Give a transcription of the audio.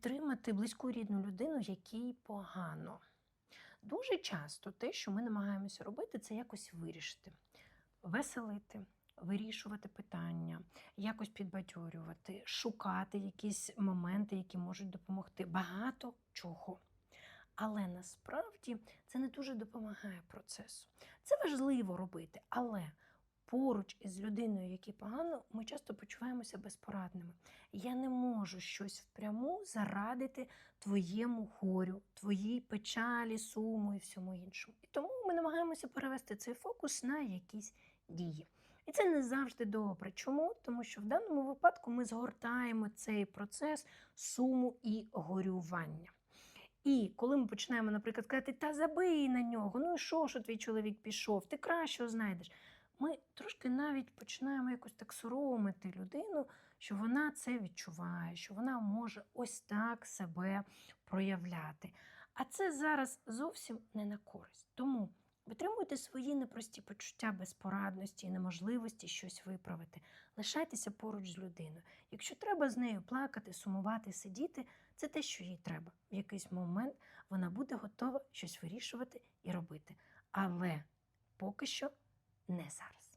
підтримати близьку рідну людину, якій погано. Дуже часто те, що ми намагаємося робити, це якось вирішити, веселити, вирішувати питання, якось підбадьорювати, шукати якісь моменти, які можуть допомогти. Багато чого. Але насправді це не дуже допомагає процесу. Це важливо робити, але поруч із людиною, якій погано, ми часто почуваємося безпорадними. Я не можу щось впряму зарадити твоєму горю, твоїй печалі, суму і всьому іншому. І тому ми намагаємося перевести цей фокус на якісь дії. І це не завжди добре. Чому? Тому що в даному випадку ми згортаємо цей процес суму і горювання. І коли ми починаємо, наприклад, казати, та забий на нього, ну і що, що твій чоловік пішов, ти кращого знайдеш. Ми трошки навіть починаємо якось так соромити людину, що вона це відчуває, що вона може ось так себе проявляти. А це зараз зовсім не на користь. Тому витримуйте свої непрості почуття безпорадності і неможливості щось виправити. Лишайтеся поруч з людиною. Якщо треба з нею плакати, сумувати, сидіти, це те, що їй треба. В якийсь момент вона буде готова щось вирішувати і робити. Але поки що не зараз.